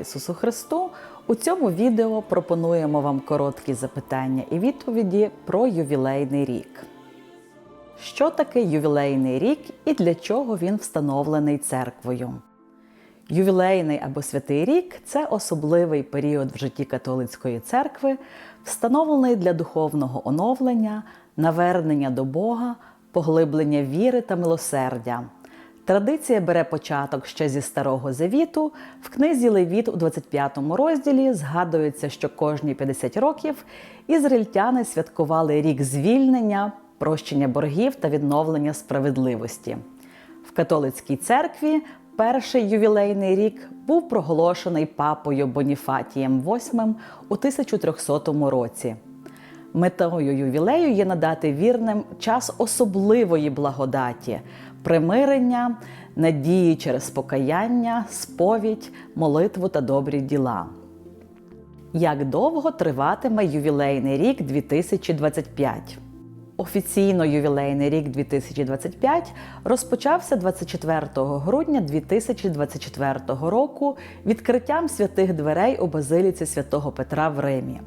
Ісусу Христу! У цьому відео пропонуємо вам короткі запитання і відповіді про ювілейний рік. Що таке ювілейний рік і для чого він встановлений церквою? Ювілейний або святий рік це особливий період в житті католицької церкви, встановлений для духовного оновлення, навернення до Бога, поглиблення віри та милосердя. Традиція бере початок ще зі Старого Завіту. В книзі Левіт у 25 розділі згадується, що кожні 50 років ізраїльтяни святкували рік звільнення, прощення боргів та відновлення справедливості. В католицькій церкві перший ювілейний рік був проголошений папою Боніфатієм VIII у 1300 році. Метою ювілею є надати вірним час особливої благодаті, примирення, надії через покаяння, сповідь, молитву та добрі діла. Як довго триватиме ювілейний рік 2025? Офіційно ювілейний рік 2025 розпочався 24 грудня 2024 року відкриттям святих дверей у базиліці святого Петра в Римі.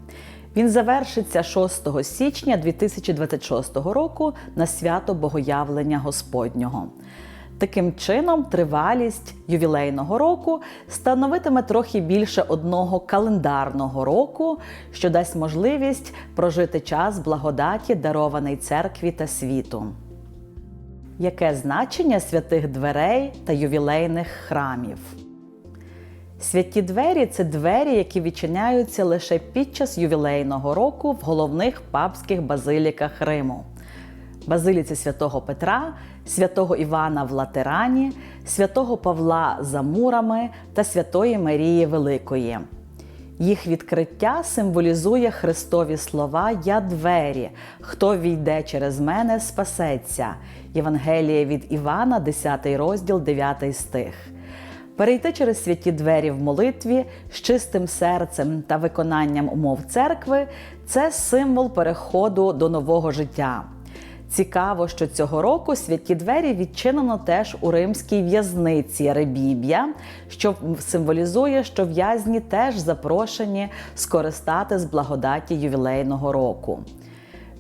Він завершиться 6 січня 2026 року на свято Богоявлення Господнього. Таким чином, тривалість ювілейного року становитиме трохи більше одного календарного року, що дасть можливість прожити час благодаті, дарований церкві та світу. Яке значення святих дверей та ювілейних храмів? Святі двері це двері, які відчиняються лише під час ювілейного року в головних папських базиліках Риму. Базиліці святого Петра, святого Івана в Латерані, святого Павла за Мурами та Святої Марії Великої. Їх відкриття символізує Христові слова Я двері, хто війде через мене, спасеться. Євангеліє від Івана, 10 розділ, 9 стих. Перейти через святі двері в молитві з чистим серцем та виконанням умов церкви це символ переходу до нового життя. Цікаво, що цього року святі двері відчинено теж у римській в'язниці Ребіб'я, що символізує, що в'язні теж запрошені скористати з благодаті ювілейного року.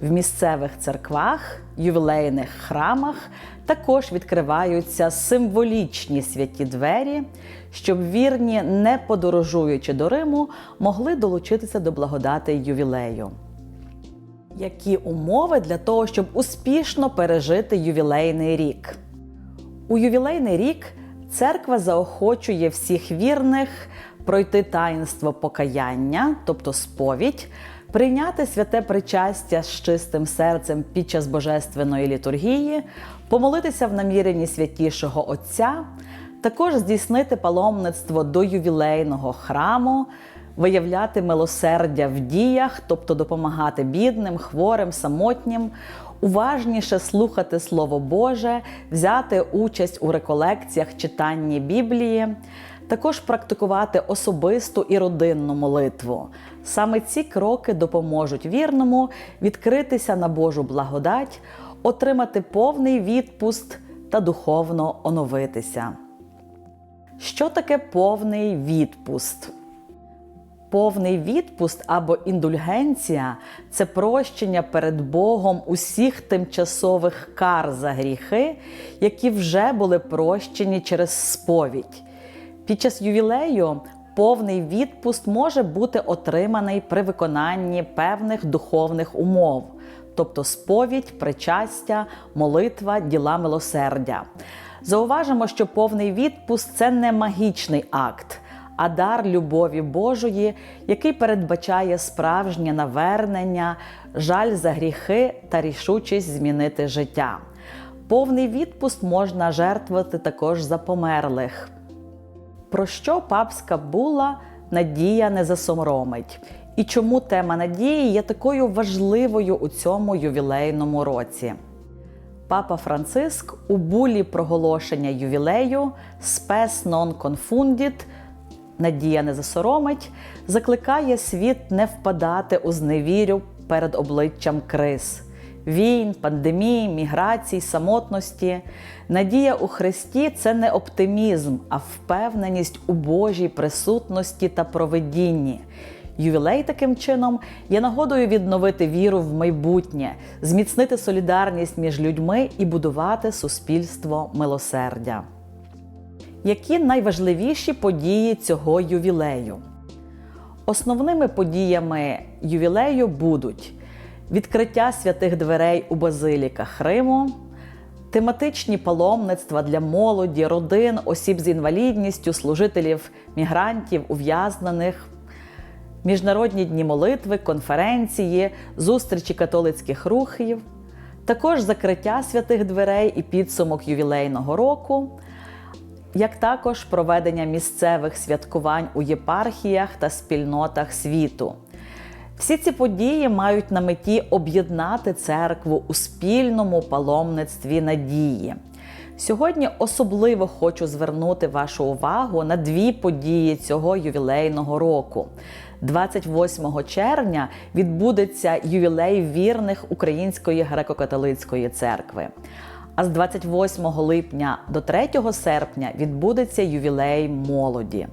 В місцевих церквах, ювілейних храмах також відкриваються символічні святі двері, щоб вірні, не подорожуючи до Риму, могли долучитися до благодати ювілею. Які умови для того, щоб успішно пережити ювілейний рік? У ювілейний рік церква заохочує всіх вірних пройти таїнство покаяння, тобто сповідь, прийняти святе причастя з чистим серцем під час божественної літургії, помолитися в наміренні святішого Отця, також здійснити паломництво до ювілейного храму, виявляти милосердя в діях, тобто допомагати бідним, хворим, самотнім, уважніше слухати Слово Боже, взяти участь у реколекціях читанні Біблії. Також практикувати особисту і родинну молитву. Саме ці кроки допоможуть вірному відкритися на Божу благодать, отримати повний відпуст та духовно оновитися. Що таке повний відпуст? Повний відпуст або індульгенція це прощення перед Богом усіх тимчасових кар за гріхи, які вже були прощені через сповідь. Під час ювілею повний відпуст може бути отриманий при виконанні певних духовних умов, тобто сповідь, причастя, молитва, діла милосердя. Зауважимо, що повний відпуст це не магічний акт, а дар любові Божої, який передбачає справжнє навернення, жаль за гріхи та рішучість змінити життя. Повний відпуст можна жертвувати також за померлих. Про що папська була надія не засоромить? І чому тема надії є такою важливою у цьому ювілейному році? Папа Франциск у булі проголошення ювілею Spes non confundit Надія не засоромить, закликає світ не впадати у зневірю перед обличчям криз. війн, пандемій, міграцій, самотності. Надія у Христі це не оптимізм, а впевненість у Божій присутності та проведінні. Ювілей таким чином є нагодою відновити віру в майбутнє, зміцнити солідарність між людьми і будувати суспільство милосердя. Які найважливіші події цього ювілею? Основними подіями ювілею будуть відкриття святих дверей у базиліках Риму, тематичні паломництва для молоді, родин, осіб з інвалідністю, служителів, мігрантів, ув'язнених, міжнародні дні молитви, конференції, зустрічі католицьких рухів, також закриття святих дверей і підсумок ювілейного року як також проведення місцевих святкувань у єпархіях та спільнотах світу. Всі ці події мають на меті об'єднати церкву у спільному паломництві надії. Сьогодні особливо хочу звернути вашу увагу на дві події цього ювілейного року. 28 червня відбудеться ювілей вірних Української греко-католицької церкви. А з 28 липня до 3 серпня відбудеться ювілей молоді.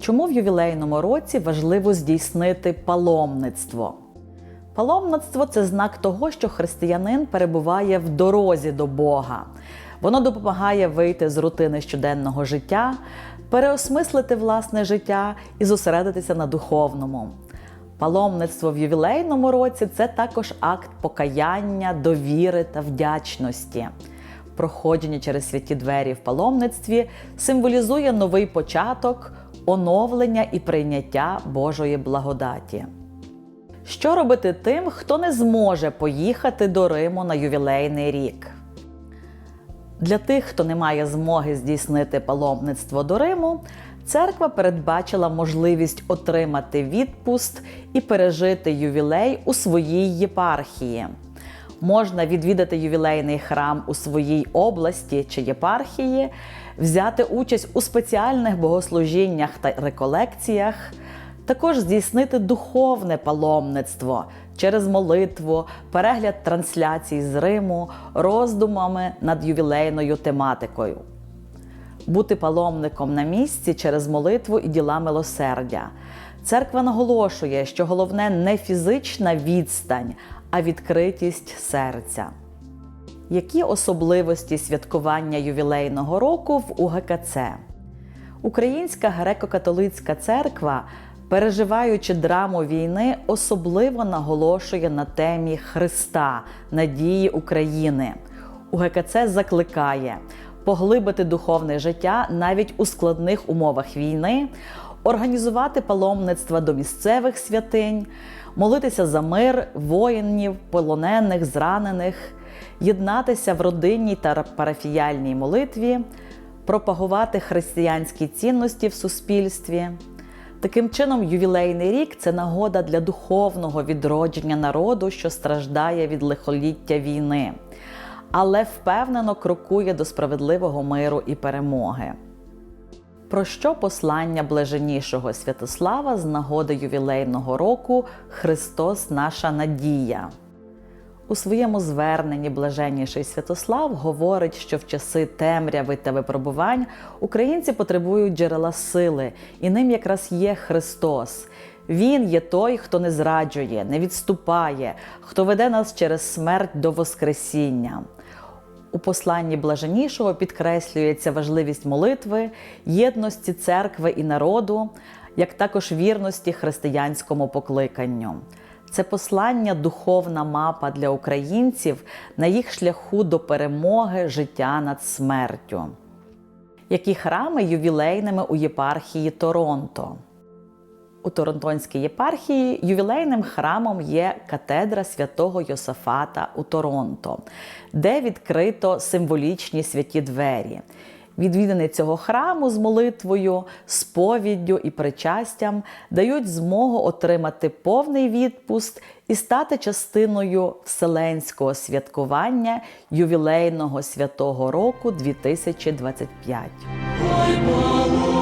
Чому в ювілейному році важливо здійснити паломництво? Паломництво це знак того, що християнин перебуває в дорозі до Бога. Воно допомагає вийти з рутини щоденного життя, переосмислити власне життя і зосередитися на духовному. Паломництво в ювілейному році це також акт покаяння, довіри та вдячності. Проходження через святі двері в паломництві символізує новий початок, оновлення і прийняття Божої благодаті. Що робити тим, хто не зможе поїхати до Риму на ювілейний рік? Для тих, хто не має змоги здійснити паломництво до Риму, церква передбачила можливість отримати відпуст і пережити ювілей у своїй єпархії. Можна відвідати ювілейний храм у своїй області чи єпархії, взяти участь у спеціальних богослужіннях та реколекціях, також здійснити духовне паломництво через молитву, перегляд трансляцій з Риму, роздумами над ювілейною тематикою. Бути паломником на місці через молитву і діла милосердя. Церква наголошує, що головне не фізична відстань, а відкритість серця. Які особливості святкування ювілейного року в УГКЦ? Українська греко-католицька церква, переживаючи драму війни, особливо наголошує на темі Христа, надії України. УГКЦ закликає поглибити духовне життя навіть у складних умовах війни, організувати паломництва до місцевих святинь, молитися за мир, воїнів, полонених, зранених, єднатися в родинній та парафіяльній молитві, пропагувати християнські цінності в суспільстві. Таким чином, ювілейний рік це нагода для духовного відродження народу, що страждає від лихоліття війни, але впевнено крокує до справедливого миру і перемоги. Про що послання блаженнішого Святослава з нагоди ювілейного року Христос наша надія? У своєму зверненні блаженніший Святослав говорить, що в часи темряви та випробувань українці потребують джерела сили, і ним якраз є Христос. Він є той, хто не зраджує, не відступає, хто веде нас через смерть до Воскресіння. У посланні блаженнішого підкреслюється важливість молитви, єдності церкви і народу, як також вірності християнському покликанню. Це послання духовна мапа для українців на їх шляху до перемоги життя над смертю. Які храми ювілейними у єпархії Торонто? У Торонтонській єпархії ювілейним храмом є катедра святого Йосафата у Торонто, де відкрито символічні святі двері. Відвідини цього храму з молитвою, сповіддю і причастям дають змогу отримати повний відпуст і стати частиною вселенського святкування ювілейного святого року 2025. Ой, Богу!